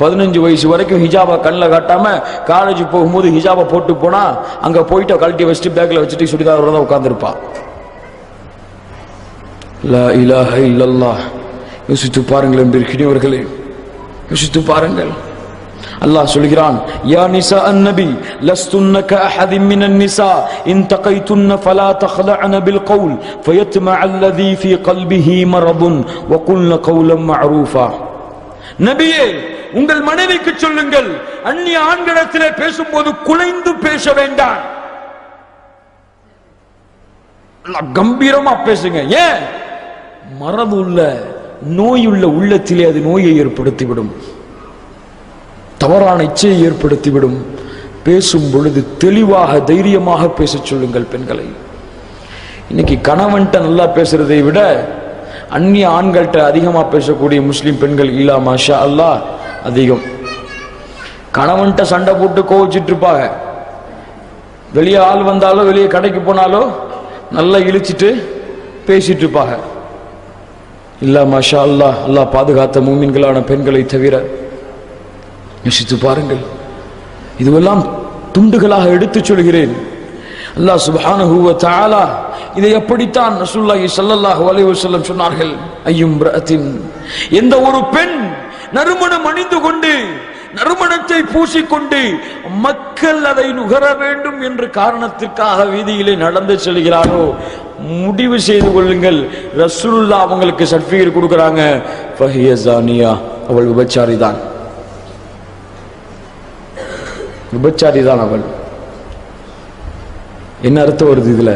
பதினஞ்சு வயசு வரைக்கும் ஹிஜாபை கண்ணில் காட்டாமல் காலேஜ் போகும்போது ஹிஜாபை போட்டு போனால் அங்கே போயிட்டு கழட்டி வச்சுட்டு பேக்கில் வச்சுட்டு சுடிதாரோட தான் உட்காந்துருப்பா லா இலாஹ இல்லல்லா யோசித்து பாருங்கள் பிரிக்கினியவர்களே யோசித்து பாருங்கள். அல்லாஹ் சொல்கிறான் யா நிசா அன்னபி லஸ்துன்ன கஹதி மினன் நிசா இன் தகைத்துன்ன ஃபலா தஹ்லஅன பில் கவுல் ஃபயத்மஅ அல்லதி ஃபீ கல்பிஹி மரதுன் வ குல்ன கவுலம் மஅரூஃபா. நபியே உங்கள் மனைவிக்கு சொல்லுங்கள். அந்நிய ஆண்களிடத்திலே பேசும்போது குலைந்து பேச வேண்டாம். கம்பீரமா பேசுங்க. ஏன்? மரபு உள்ள நோயுள்ள உள்ளத்திலே அது நோயை ஏற்படுத்திவிடும். தவறான இச்சையை ஏற்படுத்திவிடும். பேசும் பொழுது தெளிவாக தைரியமாக பேச சொல்லுங்கள் பெண்களை. இன்னைக்கு கணவன்கிட்ட நல்லா பேசுறதை விட அந்நிய ஆண்கள்கிட்ட அதிகமாக பேசக்கூடிய முஸ்லீம் பெண்கள் இல்லா மாஷா அல்லாஹ் அதிகம். கணவன்கிட்ட சண்டை போட்டு கோவிச்சிட்டு இருப்பாங்க வெளியே ஆள் வந்தாலோ வெளியே கடைக்கு போனாலோ நல்லா இழிச்சிட்டு பேசிட்டு இருப்பாங்க இல்லா மாஷா அல்லாஹ் அல்லா பாதுகாத்த மூமின்களான பெண்களை தவிர யோசித்து பாருங்கள். இதுவெல்லாம் துண்டுகளாக எடுத்துச் சொல்கிறேன். அல்லாஹ் சுப்ஹானஹு வ இதை எப்படித்தான் ரசூல்லாஹி சல்லல்லாஹு அலைஹி வஸல்லம் சொன்னார்கள்? ஐயும் ரத்தின் எந்த ஒரு பெண் நறுமணம் அணிந்து கொண்டு நறுமணத்தை பூசிக்கொண்டு மக்கள் அதை நுகர வேண்டும் என்ற காரணத்திற்காக வீதியிலே நடந்து செல்கிறாரோ முடிவு செய்து கொள்ளுங்கள். ரசூலுல்லா அவங்களுக்கு சர்டிபிகேட் கொடுக்கறாங்க. ஃபஹியசானியா அவள் விபச்சாரி தான் விபச்சாரி தான் அவள். என்ன அர்த்தம் வருது இதுல?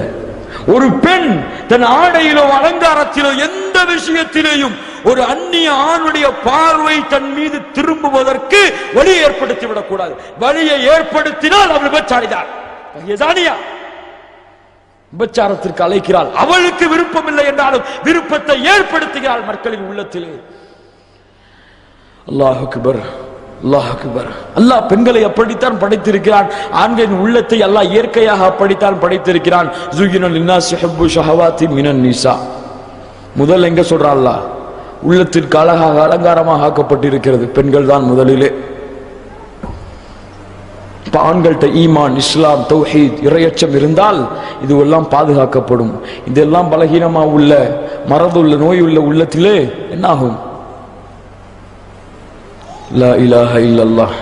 ஒரு பெண் தன் ஆடையிலோ அலங்காரத்திலோ எந்த விஷயத்திலேயும் ஒரு அந்நிய ஆணுடைய பார்வை தன் மீது திரும்புவதற்கு வழி ஏற்படுத்தி விடக்கூடாது. வழியை ஏற்படுத்தினால் அவள் விபச்சாரிதான். தானியா விபச்சாரத்திற்கு அழைக்கிறாள். அவளுக்கு விருப்பம் இல்லை என்றாலும் விருப்பத்தை ஏற்படுத்துகிறாள் மக்களின் உள்ளத்திலே. அல்லாஹ் அக்பர். அல்லாஹ் அக்பர். அல்லாஹ் பெண்களை அப்படித்தான் படைத்திருக்கிறான். ஆண்களின் உள்ளத்தை அல்லாஹ் இயற்கையாக அப்படித்தான் படைத்திருக்கிறான். ஷஹவாத்தி மினன் முதல் எங்க சொல்றான் அல்லாஹ்? உள்ளத்திற்கு அழகாக அலங்காரமாக ஆக்கப்பட்டிருக்கிறது. பெண்கள் தான் முதலிலே. இப்ப ஆண்கள்ட்ட ஈமான் இஸ்லாம் தௌஹீத் இரையச்சம் இருந்தால் இதுவெல்லாம் பாதுகாக்கப்படும். இதெல்லாம் பலகீனமா உள்ள மரபுள்ள நோய் உள்ள உள்ளத்திலே என்னாகும்? லா இலாஹ இல்லல்லாஹ்